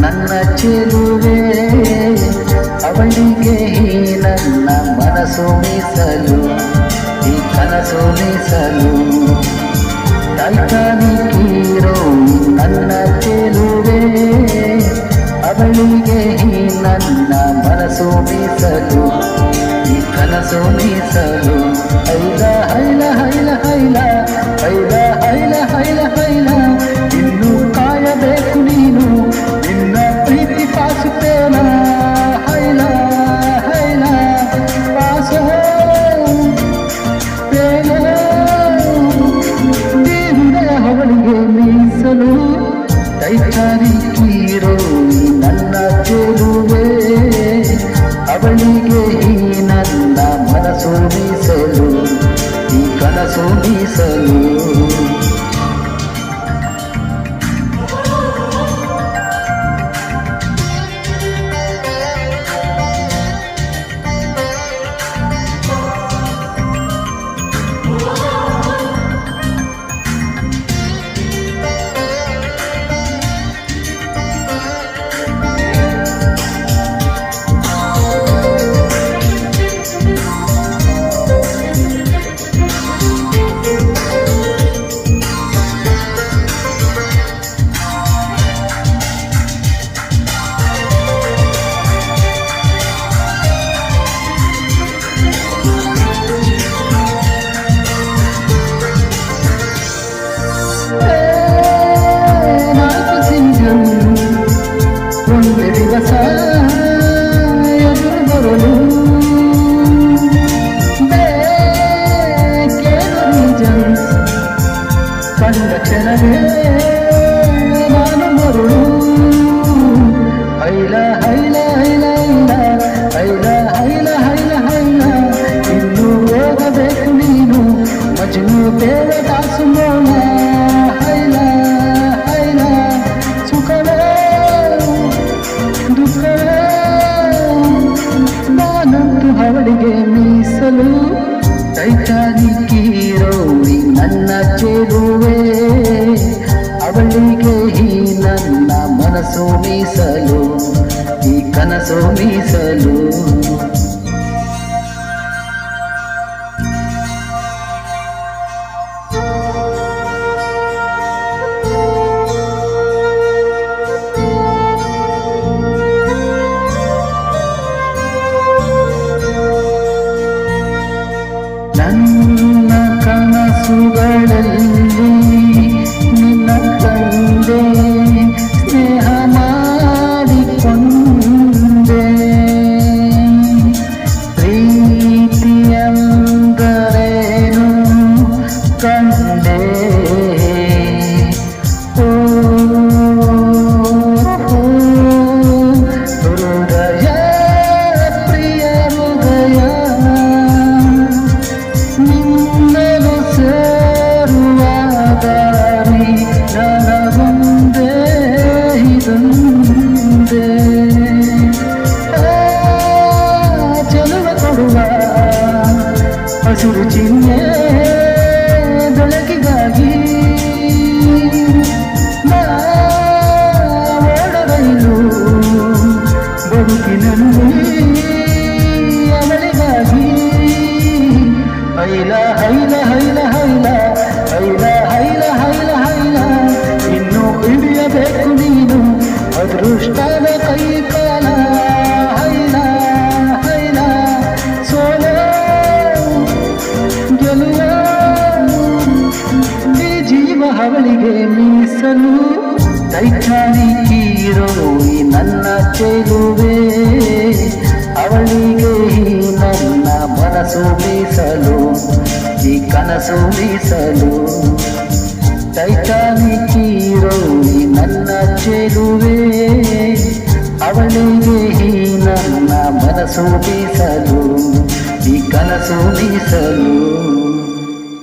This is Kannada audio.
ನನ್ನ ಚೆಲುವೆ. ಅವಳಿಗೆ ಈ ನನ್ನ ಮನಸ್ಸು ಮೀಸಲು, ಈ ಕನಸು ಮೀಸಲು. ಟೈಟಾನಿಕ್ ಹೀರೋ ನನ್ನ ಚೆಲುವೆ. ಅವಳಿಗೆ ಈ ನನ್ನ ಮನಸ್ಸು ಮೀಸಲು, ಈ ಕನಸು ಮೀಸಲು. ಐದ ಹೈಲ ಟೈಟಾನಿಕ್ ಹೀರೋಳಿ ನನ್ನ ಚೆಲುವೆ ಅವಳಿಗೆ ಈ ನನ್ನ ಮನಸ್ಸು ಮೀಸಲು ಈ ಕನಸು ಮೀಸಲು ಹಸಿರು ಚಿಹ್ನೆ ಬೆಳಕಿಗಾಗಿ ನಾ ಬದುಕಿನ ಅವಳಿಗಾಗಿ ಹೈಲ ಹೈಲ ಹೈಲ ಹೈಲ ಹೈಲ ಹೈಲ ಹೈಲ ಹೈಲ. ಇನ್ನು ಹಿಡಿಯಬೇಕು ನೀನು, ಅದೃಷ್ಟದ ಕೈ ಅವಳಿಗೆ ಮೀಸಲು ಟೈಟಾನಿಕ್ ಹೀರೋ ಈ ನನ್ನ ಚೆಲುವೆ ಅವಳಿಗೆ ಈ ನನ್ನ ಮನಸ್ಸು ಮೀಸಲು ಈ ಕನಸು ಮೀಸಲು ಟೈಟಾನಿಕ್ ಹೀರೋ ಈ ನನ್ನ ಚೆಲುವೆ ಅವಳಿಗೆ ಈ ನನ್ನ ಮನಸ್ಸು ಮೀಸಲು ಈ ಕನಸು ಮೀಸಲು